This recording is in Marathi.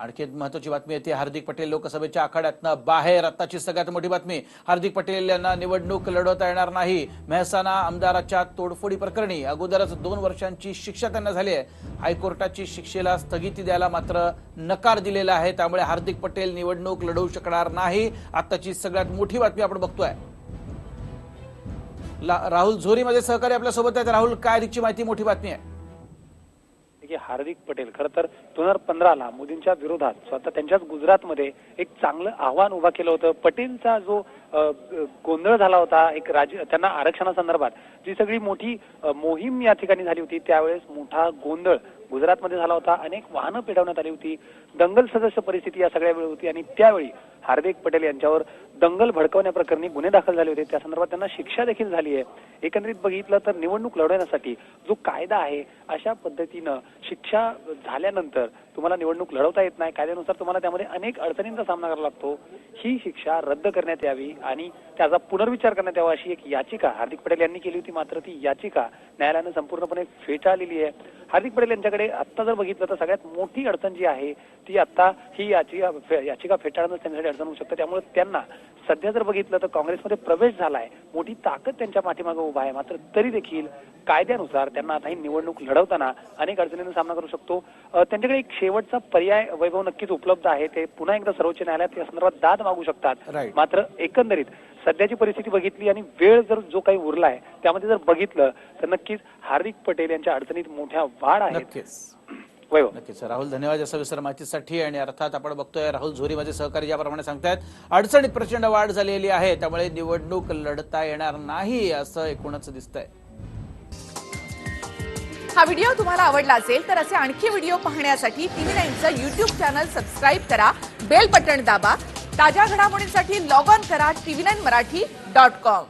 आणखी एक महत्वाची बातमी येते. हार्दिक पटेल लोकसभेच्या आखाड्यातनं बाहेर. आताची सगळ्यात मोठी बातमी. हार्दिक पटेल यांना निवडणूक लढवता येणार नाही. मेहसाणा आमदाराच्या तोडफोडी प्रकरणी अगोदरच दोन वर्षांची शिक्षा त्यांना झाली आहे. हायकोर्टाची शिक्षेला स्थगिती द्यायला मात्र नकार दिलेला आहे. त्यामुळे हार्दिक पटेल निवडणूक लढवू शकणार नाही. आताची सगळ्यात मोठी बातमी आपण बघतोय. राहुल झोरी माझे सहकारी आपल्यासोबत आहेत. राहुल काय अधिकची माहिती? मोठी बातमी आहे. की हार्दिक पटेल. खरं तर दोन हजार पंधराला मोदींच्या विरोधात स्वतः त्यांच्याच गुजरातमध्ये एक चांगलं आव्हान उभा केलं होतं. पटेलचा जो गोंधळ झाला होता एक राज त्यांना आरक्षणासंदर्भात जी सगळी मोठी मोहीम या ठिकाणी झाली होती त्यावेळेस मोठा गोंधळ गुजरातमध्ये झाला होता. अनेक वाहनं पेटवण्यात आली होती. दंगल सदस्य परिस्थिती या सगळ्या वेळी होती आणि त्यावेळी हार्दिक पटेल यांच्यावर दंगल भडकवण्याप्रकरणी गुन्हे दाखल झाले होते. त्या संदर्भात त्यांना शिक्षा देखील झाली आहे. एकंदरीत बघितलं तर निवडणूक लढवण्यासाठी जो कायदा आहे अशा पद्धतीनं शिक्षा झाल्यानंतर तुम्हाला निवडणूक लढवता येत नाही. कायद्यानुसार तुम्हाला त्यामध्ये अनेक अडचणींचा सामना करावा लागतो. ही शिक्षा रद्द करण्यात यावी आणि त्याचा पुनर्विचार करण्यात यावा अशी एक याचिका हार्दिक पटेल यांनी केली होती. मात्र ती याचिका न्यायालयानं संपूर्णपणे फेटाळलेली आहे. हार्दिक पटेल यांच्याकडे आत्ता जर बघितलं तर सगळ्यात मोठी अडचण जी आहे ती आता ही याचिका याचिका फेटाळणं त्यांच्यासाठी अडचण होऊ शकतं. त्यामुळे त्यांना सध्या जर बघितलं तर काँग्रेसमध्ये प्रवेश झालाय. मोठी ताकद त्यांच्या पाठीमागे उभा आहे. मात्र तरी देखील कायद्यानुसार त्यांना आता ही निवडणूक लढवताना अनेक अडचणींचा सामना करू शकतो. त्यांच्याकडे एक शेवटचा पर्याय वैभव नक्कीच उपलब्ध आहे. ते पुन्हा एकदा सर्वोच्च न्यायालयात या संदर्भात दाद मागू शकतात. मात्र एकंदरीत सध्याची परिस्थिती बघितली आणि वेळ जर जो काही उरला आहे त्यामध्ये जर बघितलं तर नक्कीच हार्दिक पटेल यांच्या अडचणीत मोठ्या वाढ आहेत वैभव नक्कीच. राहुल धन्यवाद. या सविस्तर माहितीसाठी आणि अर्थात आपण बघतोय राहुल झोरी माझे सहकारी ज्याप्रमाणे सांगतायत अडचणीत प्रचंड वाढ झालेली आहे. त्यामुळे निवडणूक लढता येणार नाही असं एकूणच दिसतंय. हा व्हिडिओ तुम्हाला आवडला असेल तर असे आणखी व्हिडिओ पाहण्यासाठी टीव्ही नाईनचं युट्यूब चॅनल सबस्क्राईब करा बेल बटण दाबा ताज्या घडामोडींसाठी लॉग ऑन करा TV nine Marathi dot com.